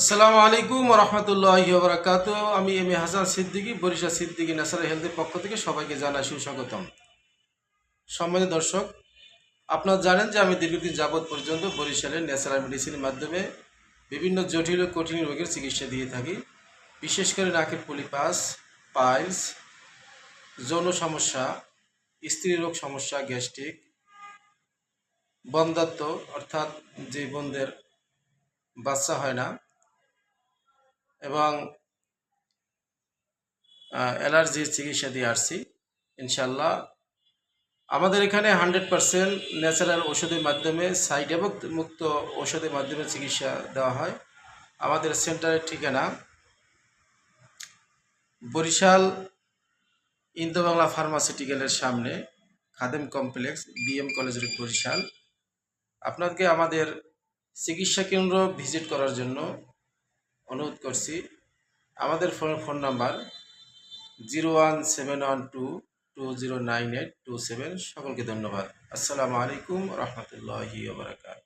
আসসালামু আলাইকুম রহমতুল্লাহ বরাকাত আমি এম হাসান সিদ্দিকী, বরিশা সিদ্দিকী ন্যাচারাল হেলথের পক্ষ থেকে সবাইকে জানাই সুস্বাগতম। সম্মানিত দর্শক, আপনারা জানেন যে আমি দীর্ঘদিন যাবৎ পর্যন্ত বরিশালের ন্যাচারাল মেডিসিনের মাধ্যমে বিভিন্ন জটিল ও কঠিন রোগের চিকিৎসা দিয়ে থাকি। বিশেষ করে নাকের পলিপাস, পাইলস, যৌন সমস্যা, স্ত্রী রোগ সমস্যা, গ্যাস্ট্রিক বন্ধাত্ম অর্থাৎ যে বোনদের বাচ্চা হয় না এবং অ্যালার্জির চিকিৎসা দিয়ে আসছি ইনশাল্লাহ আমাদের এখানে হান্ড্রেড পারসেন্ট ন্যাচারাল ওষুধের মাধ্যমে সাইড এফেক্ট মুক্ত ওষুধের মাধ্যমে চিকিৎসা দেওয়া হয়। আমাদের সেন্টারের ঠিকানা বরিশাল ইন্দো বাংলা ফার্মাসিউটিক্যালের সামনে, খাদেম কমপ্লেক্স, বিএম কলেজের বরিশাল। আপনাকে আমাদের চিকিৎসা কেন্দ্র ভিজিট করার জন্য অনুরোধ করছি, আমাদের phone phone number zero one seven one two two zero nine eight two seven. সকলকে ধন্যবাদ। আসসালামু আলাইকুম রহমতুল্লাহি বারাকাত